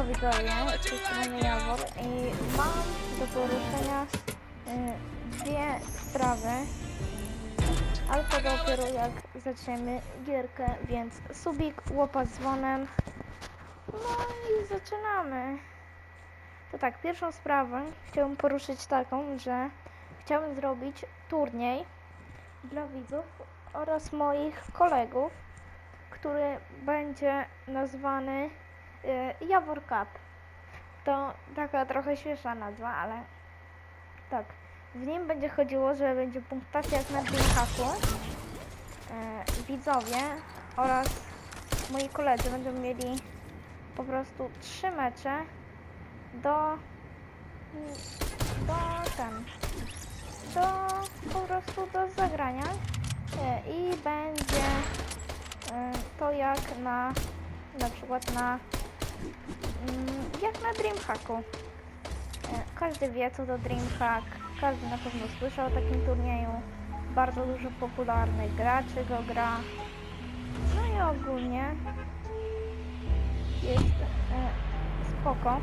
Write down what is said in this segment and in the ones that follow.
widzowie, z tej strony Jawor i mam do poruszenia y, dwie sprawy, to dopiero jak zaczniemy gierkę, więc subik, łopa z dzwonem, no i zaczynamy. To tak, pierwszą sprawę chciałbym poruszyć taką, że chciałbym zrobić turniej dla widzów oraz moich kolegów, który będzie nazwany y, Jawor Cup. To taka trochę śmieszna nazwa, ale tak. W nim będzie chodziło, że będzie punktacja jak na Dreamhacku. Y, widzowie oraz moi koledzy będą mieli po prostu trzy mecze do do ten do po prostu do zagrania E, i będzie e, to jak na na przykład na jak na Dreamhacku. E, Każdy wie co to Dreamhack, każdy na pewno słyszał o takim turnieju. Bardzo dużo popularnych graczy go gra. No i ogólnie jest e, spoko. E,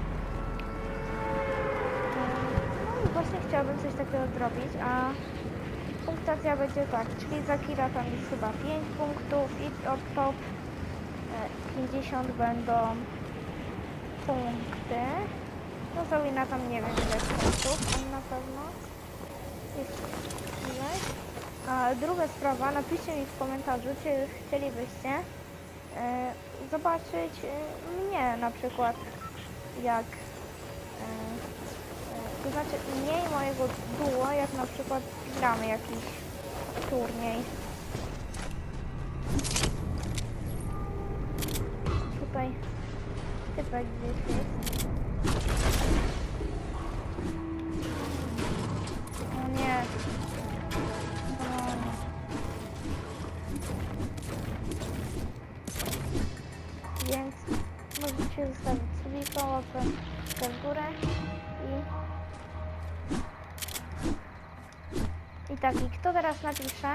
No i właśnie chciałabym coś takiego zrobić, a punktacja będzie tak, czyli za killa tam jest chyba 5 punktów i od top e, 50 będą punkty. No za wina tam nie wiem ile punktów, ale na pewno. A druga sprawa, napiszcie mi w komentarzu, czy chcielibyście e, zobaczyć e, mnie na przykład jak e, e, to znaczy mniej mojego duo, jak na przykład gramy jakiś turniej. Więc możecie zostawić subika, łapę w górę i I tak, i kto teraz napisze?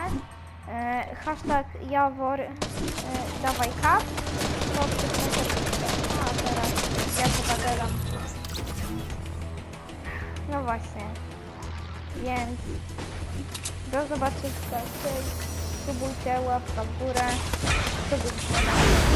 E, hashtag Jawor e, dawaj kap, Więc do zobaczenia. Subujcie, łapka w górę. Subujcie.